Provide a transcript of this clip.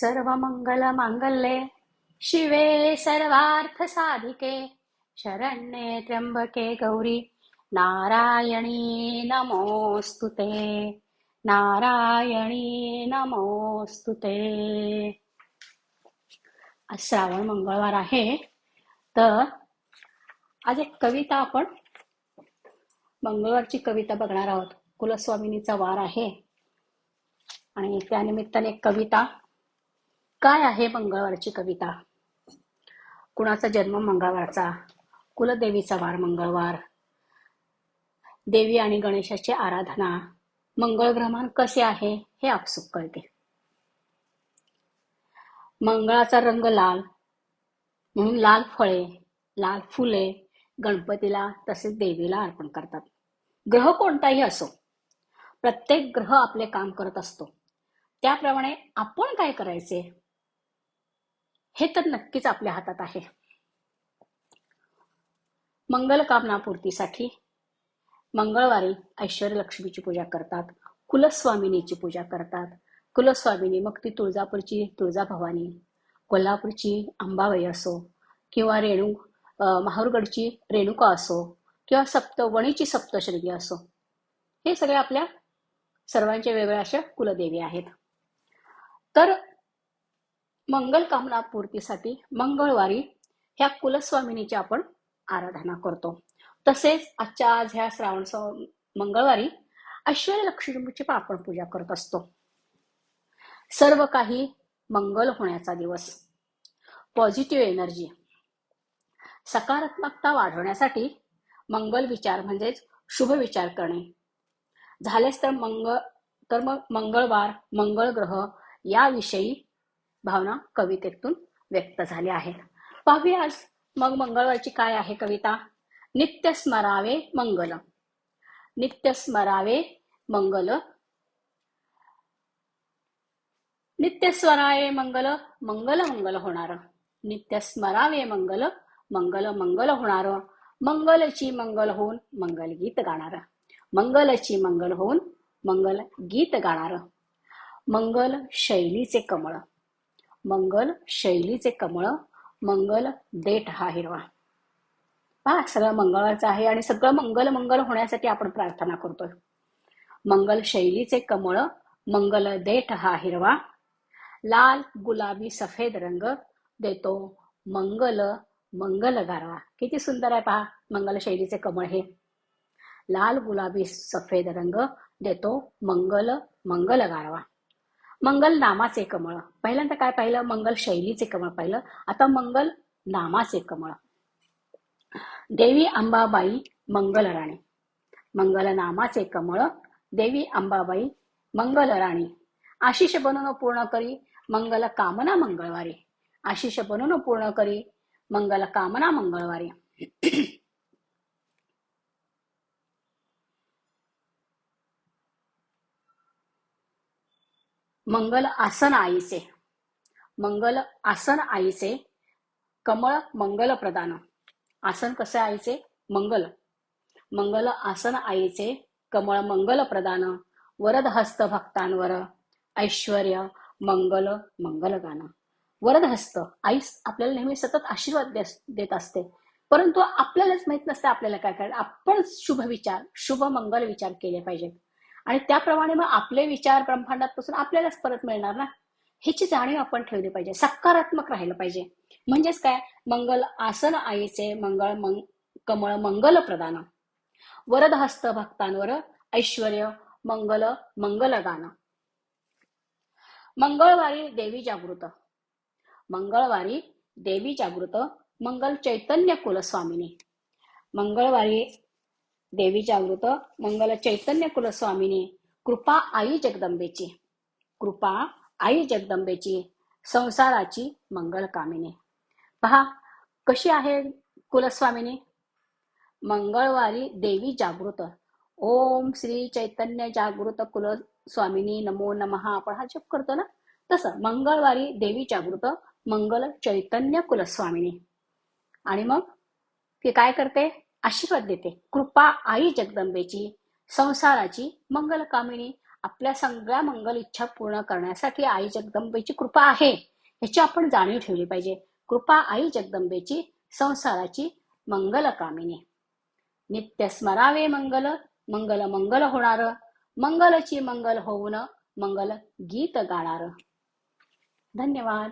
सर्वमङ्गलमाङ्गल्ये शिवे सर्वार्थसाधिके. शरण्ये त्र्यम्बके गौरी. नारायणी नमोऽस्तु ते नारायणी नमोऽस्तु ते आज श्रावण मंगळवार आहे. तर आज एक कविता आपण मंगळवारची कविता बघणार आहोत. कुलस्वामिनीचा वार आहे. आणि त्यानिमित्ताने एक कविता काय आहे मंगळवारची कविता? कुणाचा जन्म मंगळवारचा? कुलदेवीचा वार मंगळवार. देवी आणि गणेशाची आराधना. मंगळ ग्रहमान कसे आहे हे आपसूक कळते. मंगळाचा रंग लाल. म्हणून लाल फळे लाल फुले गणपतीला तसेच देवीला अर्पण करतात. ग्रह कोणताही असो प्रत्येक ग्रह आपले काम करत असतो. त्याप्रमाणे आपण काय करायचे? हे तर नक्कीच आपल्या हातात आहे. मंगल मंगळवारी ऐश्वर लक्ष्मीची पूजा करतात कुलस्वामिनीची पूजा करतात. कुलस्वामिनी मग ती तुळजापूरची तुळजाभवानी कोल्हापूरची अंबाबाई असो किंवा रेणू माहूरगडची रेणुका असो किंवा सप्त वणीची सप्तशृंगी असो. हे सगळे आपल्या सर्वांच्या वेगळ्या अशा कुलदेवी आहेत. तर मंगल कामना पूर्तीसाठी मंगळवारी ह्या कुलस्वामिनीची आपण आराधना करतो. तसेच आजच्या आज ह्या श्रावण मंगळवारी ऐश्वर्य लक्ष्मीची पण आपण पूजा करत असतो. सर्व काही मंगल होण्याचा दिवस. पॉझिटिव्ह एनर्जी सकारात्मकता वाढवण्यासाठी मंगल विचार म्हणजेच शुभ विचार करणे. झालेच तर मंगळ तर मग मंगळवार मंगळ ग्रह याविषयी भावना कवितेतून व्यक्त झाल्या आहेत. पाहूया आज मग मंगळवारची काय आहे कविता? नित्य स्मरावे मंगल. नित्य स्मरावे मंगल. नित्य स्वरावे मंगल मंगल मंगल होणार. नित्य स्मरावे मंगल मंगल मंगल होणार. मंगलची मंगल होऊन मंगल गीत गाणार. मंगलची मंगल होऊन मंगल गीत गाणार. मंगल शैलीचे कमळ. मंगल शैलीचे कमळ मंगल देठ हा हिरवा. पहा सगळं मंगळाचं आहे आणि सगळं मंगल मंगल होण्यासाठी आपण प्रार्थना करतोय. मंगल शैलीचे कमळ मंगल देठ हा हिरवा. लाल गुलाबी सफेद रंग देतो. मंगल मंगल गारवा. किती सुंदर आहे पहा मंगल शैलीचे कमळ हे. लाल गुलाबी सफेद रंग देतो. मंगल मंगल गारवा. मंगल नामाचे कमळ. पहिल्यांदा काय पाहिलं? मंगल शैलीचे कमळ पाहिलं. आता मंगल नामाचे कमळ. देवी अंबाबाई मंगल राणी. मंगल नामाचे कमळ देवी अंबाबाई मंगल राणी. आशिष बनून पूर्ण करी मंगल कामना मंगळवारी. आशिष बनून पूर्ण करी मंगल कामना मंगळवारी. मंगल आसन आईचे. मंगल आसन आईचे कमळ मंगल प्रदान. आसन कसे आईचे? मंगल. मंगल आसन आईचे कमळ मंगल प्रदान. वरद हस्त भक्तांवर ऐश्वर मंगल मंगल गाणं. वरद हस्त आई आपल्याला नेहमी सतत आशीर्वाद देत असते. परंतु आपल्यालाच माहीत नसते आपल्याला काय करायचं. आपण शुभ विचार शुभ मंगल विचार केले पाहिजेत. आणि त्याप्रमाणे मग आपले विचार ब्रह्मांडात पासून आपल्यालाच परत मिळणार ना? ह्याची जाणीव आपण ठेवली पाहिजे. सकारात्मक राहिलं पाहिजे. म्हणजेच काय? मंगल आसन आईचे मंगळ मंग कमळ मंगल प्रदान. वरद हस्त भक्तांवर ऐश्वर मंगल मंगल गाणं मंगळवारी देवी जागृत. मंगळवारी देवी जागृत मंगल चैतन्य कुलस्वामिनी. मंगळवारी देवी जागृत मंगल चैतन्य कुलस्वामिनी कृपा आई जगदंबेची. कृपा आई जगदंबेची संसाराची मंगल कामिनी. पहा कशी आहे कुलस्वामिनी मंगळवारी देवी जागृत. ओम श्री चैतन्य जागृत कुलस्वामिनी नमो नमः. आपण हा जप करतो ना? तसं मंगळवारी देवी जागृत मंगल चैतन्य कुलस्वामिनी आणि मग? ती काय करते? आशीर्वाद देते. कृपा आई जगदंबेची संसाराची मंगलकामिनी आपल्या सगळ्या मंगल इच्छा पूर्ण करण्यासाठी आई जगदंबेची कृपा आहे. ह्याची आपण जाणीव ठेवली पाहिजे. कृपा आई जगदंबेची संसाराची मंगल कामिनी नित्य स्मरावे मंगल मंगल मंगल होणार मंगलची मंगल होऊन मंगल गीत गाणार. धन्यवाद.